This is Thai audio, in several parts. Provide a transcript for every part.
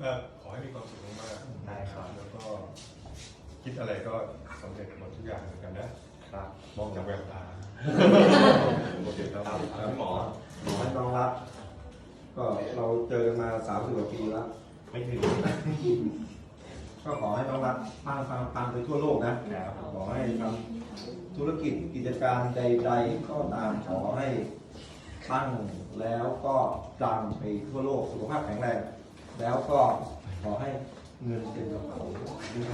เออขอให้มีความสุขมากๆได้ครับ แล้วก็คิดอะไรก็สำเร็จหมดทุกอย่างเหมือนกันนะ ครับมองจากแววตาโอเคครับครับครัหมอหมอให้น้องรับ ก็เราเจอมาสามสิบกว่าปีแล้ว ไม่ถึงก็ขอให้น้องรักปังปังปังไปทั่วโลกนะครับ ขอให้ทำธุรกิจกิจการใด ๆ ก็ตามขอให้ตั้งแล้วก็ดังไปทั่วโลกสุขภาพแข็งแรง แล้วก็ขอให้เงินเต็มกระเป๋าครับน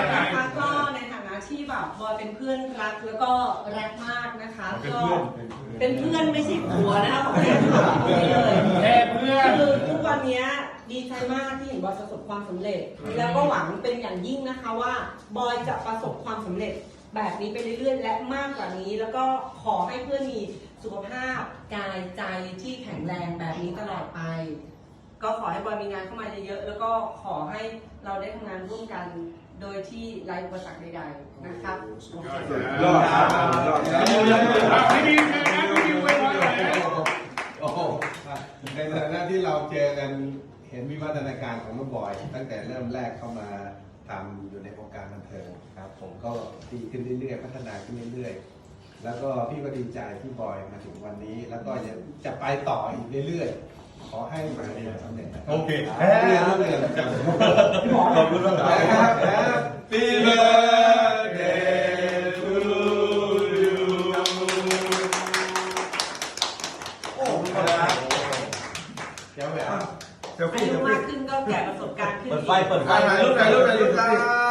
ะคะก็ในฐานะที่แบบบอยเป็นเพื่อนรักแล้วก็รักมากนะคะเป็นก็เพื่อนเป็นเพื่อนไม่ใช่ผัวนะคะขอให้ถามเลยแค่เพื่อนคือทุกวันเนี้ยดีใจมากที่เห็นบอยประสบความสำเร็จ แล้วก็หวังเป็นอย่างยิ่งนะคะว่า บอยจะประสบความสำเร็จ แบบนี้ไปเรื่อยๆ และมากกว่านี้ แล้วก็ขอให้เพื่อนมีสุขภาพกายใจที่แข็งแรงแบบนี้ตลอดไป ก็ขอให้บอยมีงานเข้ามาเยอะๆแล้วก็ขอให้เราได้ทำงานร่วมกันโดยที่ไร้อุปสรรคใดๆนะครับยอดครับยอดครับไม่มีใครนะไม่มีไว้ไว้ไหนโอ้โหในฐานะที่เราเจอกันเห็นวิวัฒนาการของน้องบอย ตั้งแต่เริ่มแรกเข้ามา ทำอยู่ในวงการบันเทิงครับ ผมก็ดีขึ้นเรื่อยๆ พัฒนาขึ้นเรื่อยๆ แล้วก็พี่ก็ดีใจที่บอยมาถึงวันนี้ แล้วก็จะจะไปต่ออีกเรื่อยๆ ขอให้มาในสำเร็จนะโอเคเรื่อยๆเรื่อยๆขอบคุณมากครับนะครับ Happy birthday to you โอ้ขอบคุณครับเดี๋ยวแหววเซลอาฟี่เซยุลมาฟี่กขึ้นก็แก่ ประสบการณ์ขึ้นเปิดอีกไฟเปิดไฟถ่ายรูปถ่ายรูปถ่ายรูป